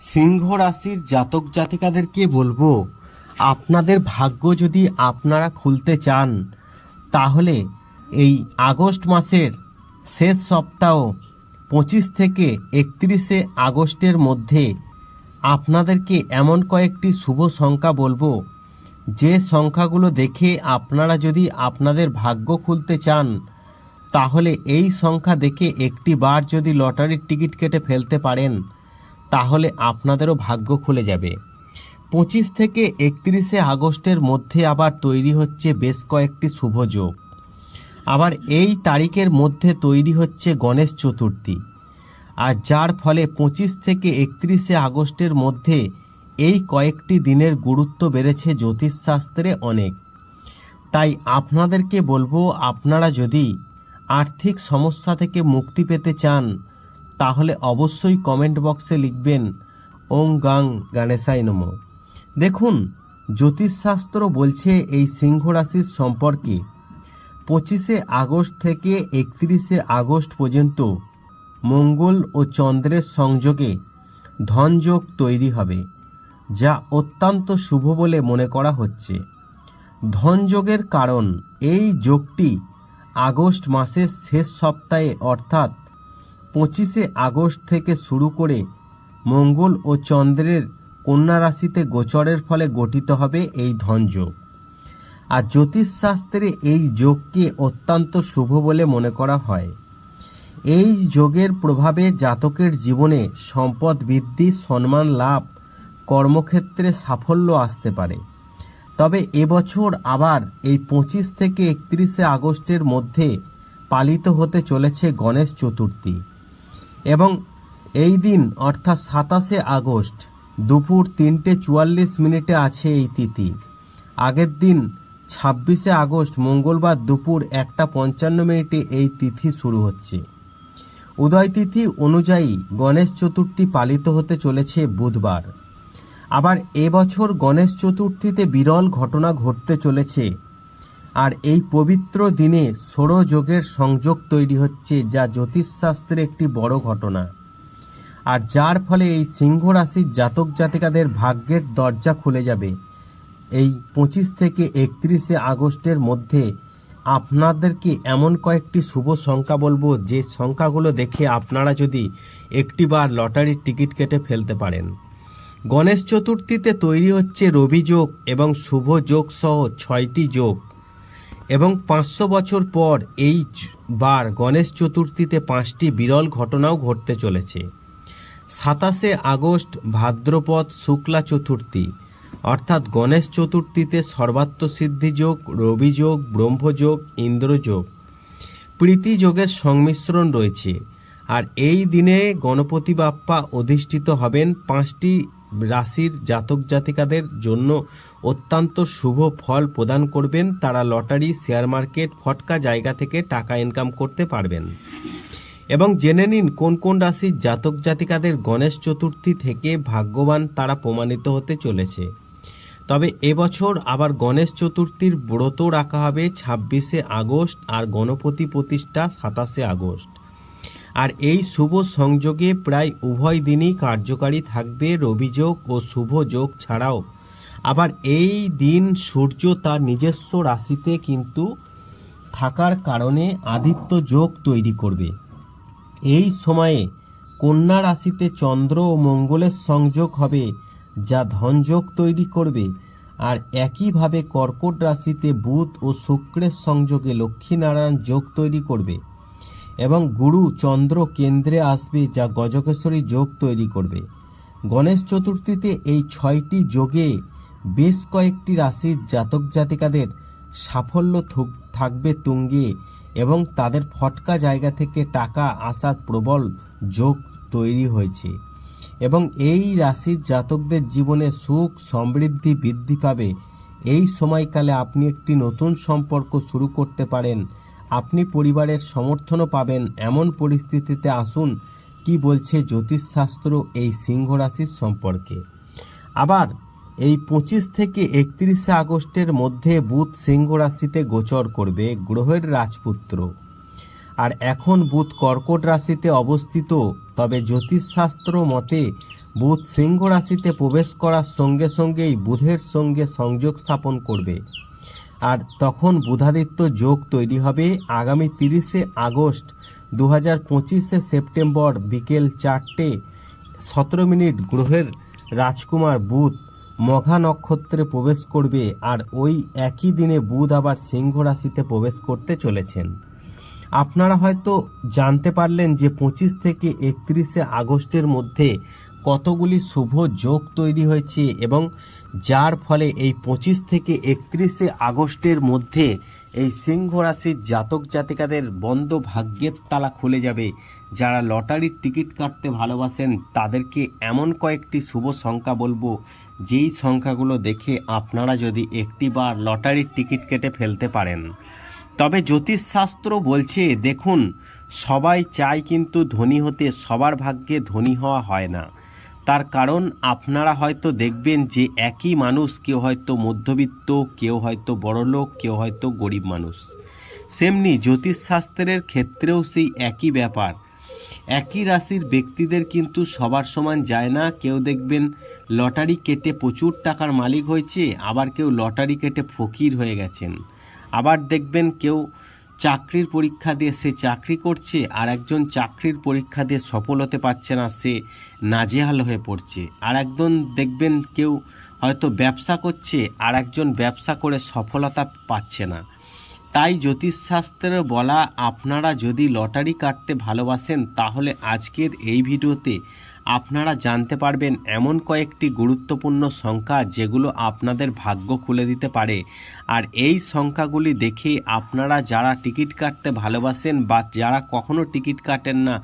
সিংহ রাশির জাতক জাতিকাদেরকে বলব? আপনাদের ভাগ্য যদি আপনারা খুলতে চান, তাহলে এই আগস্ট মাসের শেষ সপ্তাহ পঁচিশ থেকে একত্রিশে আগস্টের মধ্যে আপনাদেরকে এমন কয়েকটি শুভ সংখ্যা বলব। যে সংখ্যাগুলো দেখে আপনারা যদি আপনাদের ভাগ্য খুলতে চান, তাহলে এই সংখ্যা দেখে একটি বার যদি লটারির টিকিট কেটে ফেলতে পারেন। তাহলে আপনাদেরও ভাগ্য খুলে যাবে। পঁচিশ থেকে একত্রিশে আগস্টের মধ্যে আবার তৈরি হচ্ছে বেশ কয়েকটি শুভ যোগ। আবার এই তারিখের মধ্যে তৈরি হচ্ছে গণেশ চতুর্থী। আর যার ফলে পঁচিশ থেকে একত্রিশে আগস্টের মধ্যে এই কয়েকটি দিনের গুরুত্ব বেড়েছে জ্যোতিষশাস্ত্রে অনেক। তাই আপনাদেরকে বলব, আপনারা যদি আর্থিক সমস্যা থেকে মুক্তি পেতে চান তাহলে অবশ্যই কমেন্ট বক্সে লিখবেন ওং গাং গণেশাই নম। দেখুন, জ্যোতিষশাস্ত্র বলছে এই সিংহ রাশির সম্পর্কে পঁচিশে আগস্ট থেকে একত্রিশে আগস্ট পর্যন্ত মঙ্গল ও চন্দ্রের সংযোগে ধনযোগ তৈরি হবে, যা অত্যন্ত শুভ বলে মনে করা হচ্ছে। ধনযোগের কারণ এই যোগটি আগস্ট মাসের শেষ সপ্তাহে অর্থাৎ পঁচিশে আগস্ট থেকে শুরু করে মঙ্গল ও চন্দ্রের কন্যা রাশিতে গোচরের ফলে গঠিত হবে এই ধনযোগ আর জ্যোতিষশাস্ত্রে এই যোগকে অত্যন্ত শুভ বলে মনে করা হয়। এই যোগের প্রভাবে জাতকের জীবনে সম্পদ বৃদ্ধি, সম্মান লাভ, কর্মক্ষেত্রে সাফল্য আসতে পারে। তবে এবছর আবার এই পঁচিশ থেকে একত্রিশে আগস্টের মধ্যে পালিত হতে চলেছে গণেশ চতুর্থী। এবং এই দিন, অর্থাৎ সাতাশে আগস্ট, দুপুর তিনটে চুয়াল্লিশ মিনিটে আছে এই তিথি। আগের দিন, ছাব্বিশে আগস্ট, মঙ্গলবার দুপুর একটা পঞ্চান্ন মিনিটে এই তিথি শুরু হচ্ছে। উদয় তিথি অনুযায়ী গণেশ চতুর্থী পালিত হতে চলেছে বুধবার। আবার এবছর গণেশ চতুর্থীতে বিরল ঘটনা ঘটতে চলেছে এই পবিত্র দিনে সৌরযোগের সংযোগ তৈরি হচ্ছে, যা জ্যোতিষশাস্ত্রে একটি বড় ঘটনা। আর যার ফলে এই সিংহ রাশির জাতক জাতিকাদের ভাগ্যের দরজা খুলে যাবে। এই পঁচিশ থেকে একত্রিশে আগস্টের মধ্যে আপনাদেরকে এমন কয়েকটি শুভ সংখ্যা বলব, যে সংখ্যাগুলো দেখে আপনারা যদি একটিবার লটারির টিকিট কেটে ফেলতে পারেন। গণেশ চতুর্থীতে তৈরি হচ্ছে রবি যোগ এবং শুভ যোগ সহ ছয়টি যোগ। এবং পাঁচশো বছর পর এই বার গণেশ চতুর্থীতে পাঁচটি বিরল ঘটনাও ঘটতে চলেছে। সাতাশে আগস্ট ভাদ্রপদ শুক্লা চতুর্থী, অর্থাৎ গণেশ চতুর্থীতে সর্বাত্মসিদ্ধি যোগ, রবি যোগ ব্রহ্মযোগ ইন্দ্রযোগ প্রীতিযোগের সংমিশ্রণ রয়েছে। আর এই দিনে গণপতি বাপ্পা অধিষ্ঠিত হবেন পাঁচটি রাশির জাতক জাতিকাদের জন্য অত্যন্ত শুভ ফল প্রদান করবেন। তারা লটারি, শেয়ার মার্কেট, ফটকা জায়গা থেকে টাকা ইনকাম করতে পারবেন। এবং জেনে নিন কোন কোন রাশির জাতক জাতিকাদের গণেশ চতুর্থী থেকে ভাগ্যবান তারা প্রমাণিত হতে চলেছে। তবে এবছর আবার গণেশ চতুর্থীর ব্রত রাখা হবে ছাব্বিশে আগস্ট আর গণপতি প্রতিষ্ঠা সাতাশে আগস্ট। আর এই শুভ সংযোগে প্রায় উভয় দিনই কার্যকারী থাকবে রবিযোগ ও শুভ যোগ ছাড়াও। আবার এই দিন সূর্য তার নিজস্ব রাশিতে কিন্তু থাকার কারণে আদিত্য যোগ তৈরি করবে। এই সময়ে কন্যা রাশিতে চন্দ্র ও মঙ্গলের সংযোগ হবে, যা ধনযোগ তৈরি করবে। আর একইভাবে কর্কট রাশিতে বুধ ও শুক্রের সংযোগে লক্ষ্মীনারায়ণ যোগ তৈরি করবে। এবং গুরু চন্দ্র কেন্দ্রে আসবে যা গজকেশ্বরী যোগ তৈরি করবে। গণেশ চতুর্থীতে এই ছয়টি যোগে বেশ কয়েকটি রাশির জাতক জাতিকাদের সাফল্য থুক- থাকবে তুঙ্গে এবং তাদের ফটকা জায়গা থেকে টাকা আসার প্রবল যোগ তৈরি হয়েছে এবং এই রাশির জাতকদের জীবনে সুখ সমৃদ্ধি বৃদ্ধি পাবে। এই সময়কালে আপনি একটি নতুন সম্পর্ক শুরু করতে পারেন আপনি পরিবারের সমর্থনও পাবেন এমন পরিস্থিতিতে আসুন, কি বলছে জ্যোতিষশাস্ত্র এই সিংহ রাশির সম্পর্কে। আবার, এই পঁচিশ থেকে একত্রিশে আগস্টের মধ্যে বুধ সিংহ রাশিতে গোচর করবে গ্রহের রাজপুত্র। আর এখন বুধ কর্কট রাশিতে অবস্থিত, তবে জ্যোতিষশাস্ত্র মতে বুধ সিংহ রাশিতে প্রবেশ করার সঙ্গে সঙ্গেই বুধের সঙ্গে সংযোগ স্থাপন করবে। আর তখন বুধাদিত্য যোগ তৈরি হবে আগামী তিরিশে আগস্ট দু হাজার পঁচিশে সেপ্টেম্বর বিকেল চারটে। সতেরো মিনিট গ্রহের রাজকুমার বুধ মঘা নক্ষত্রে প্রবেশ করবে আর ওই একই দিনে বুধ আবার সিংহ রাশিতে প্রবেশ করতে চলেছেন। আপনারা হয়তো জানতে পারলেন যে পঁচিশ থেকে একত্রিশে আগস্টের মধ্যে কতগুলি শুভ যোগ তৈরি হয়েছে এবং যার ফলে এই পঁচিশ থেকে একত্রিশে আগস্টের মধ্যে এই সিংহ রাশির জাতক জাতিকাদের বন্ধ ভাগ্যের তালা খুলে যাবে। যারা লটারির টিকিট কাটতে ভালোবাসেন, তাদেরকে এমন কয়েকটি শুভ সংখ্যা বলব। যেই সংখ্যাগুলো দেখে আপনারা যদি একটি বার লটারির টিকিট কেটে ফেলতে পারেন। তবে জ্যোতিষশাস্ত্র বলছে, দেখুন, সবাই চায় কিন্তু ধনী হতে, সবার ভাগ্যে ধনী হওয়া হয় না। তার কারণ আপনারা হয়তো দেখবেন যে একই মানুষ কেউ হয়তো মধ্যবিত্ত, কেউ হয়তো বড়লোক, কেউ হয়তো গরিব মানুষ। সেমনি জ্যোতিষশাস্ত্রের ক্ষেত্রেও সেই একই ব্যাপার। একই রাশির ব্যক্তিদের কিন্তু সবার সমান যায় না। কেউ দেখবেন লটারি কেটে প্রচুর টাকার মালিক হয়েছে, আবার কেউ লটারি কেটে ফকির হয়ে গেছেন। আবার দেখবেন কেউ চাকরির পরীক্ষা দিয়ে সে চাকরি করছে আর একজন চাকরির পরীক্ষা দিয়ে সফল হতে পারছে না, সে নাজেহাল হয়ে পড়ছে। আর একজন দেখবেন কেউ হয়তো ব্যবসা করছে আর একজন ব্যবসা করে সফলতা পাচ্ছে না। তাই জ্যোতিষশাস্ত্রের বলা, আপনারা যদি লটারি কাটতে ভালোবাসেন, তাহলে আজকের এই ভিডিওতে আপনারা জানতে পারবেন এমন কয়েকটি গুরুত্বপূর্ণ সংখ্যা যেগুলো আপনাদের ভাগ্য খুলে দিতে পারে। আর এই সংখ্যাগুলি দেখে আপনারা যারা টিকিট কাটতে ভালোবাসেন বা যারা কখনো টিকিট কাটেন না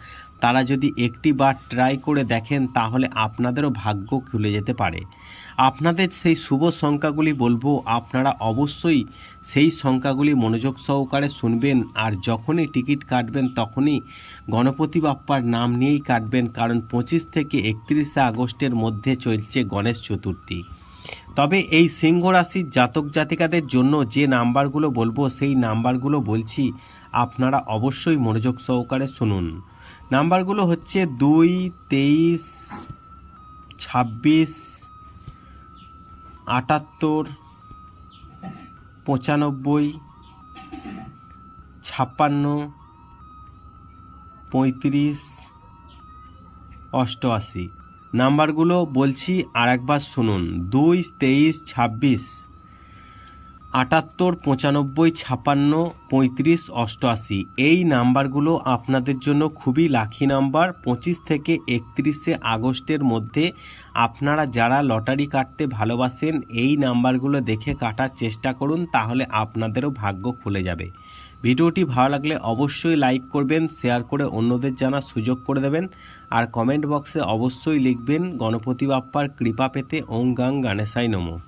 তারা যদি একটি বার ট্রাই করে দেখেন, তাহলে আপনাদেরও ভাগ্য খুলে যেতে পারে। আপনাদের সেই শুভ সংখ্যাগুলি বলব, আপনারা অবশ্যই সেই সংখ্যাগুলি মনোযোগ সহকারে শুনবেন, আর যখনই টিকিট কাটবেন তখনই গণপতি বাপ্পার নাম নিয়েই কাটবেন, কারণ পঁচিশ থেকে একত্রিশে আগস্টের মধ্যে চলছে গণেশ চতুর্থী। তবে এই সিংহ রাশির জাতক জাতিকাদের জন্য যে নাম্বারগুলো বলব, সেই নাম্বারগুলো বলছি, আপনারা অবশ্যই মনোযোগ সহকারে শুনুন। নাম্বারগুলো হচ্ছে দুই, তেইশ, ছাব্বিশ, আটাত্তর, পঁচানব্বই, ছাপ্পান্ন, পঁয়ত্রিশ, অষ্টআশি। নাম্বারগুলো বলছি আর একবার শুনুন। দুই, তেইশ, ছাব্বিশ। আটাত্তর পঁচানব্বই ছাপান্ন পঁয়ত্রিশ অষ্টআশি। এই নাম্বারগুলো আপনাদের জন্য খুবই লাখি নাম্বার। পঁচিশ থেকে একত্রিশে আগস্টের মধ্যে আপনারা যারা লটারি কাটতে ভালোবাসেন, এই নাম্বারগুলো দেখে কাটার চেষ্টা করুন, তাহলে আপনাদেরও ভাগ্য খুলে যাবে। ভিডিওটি ভালো লাগলে অবশ্যই লাইক করবেন, শেয়ার করে অন্যদের জানার সুযোগ করে দেবেন, আর কমেন্ট বক্সে অবশ্যই লিখবেন গণপতি বাপ্পার কৃপা পেতে ওং গাং গানেশাই নমঃ।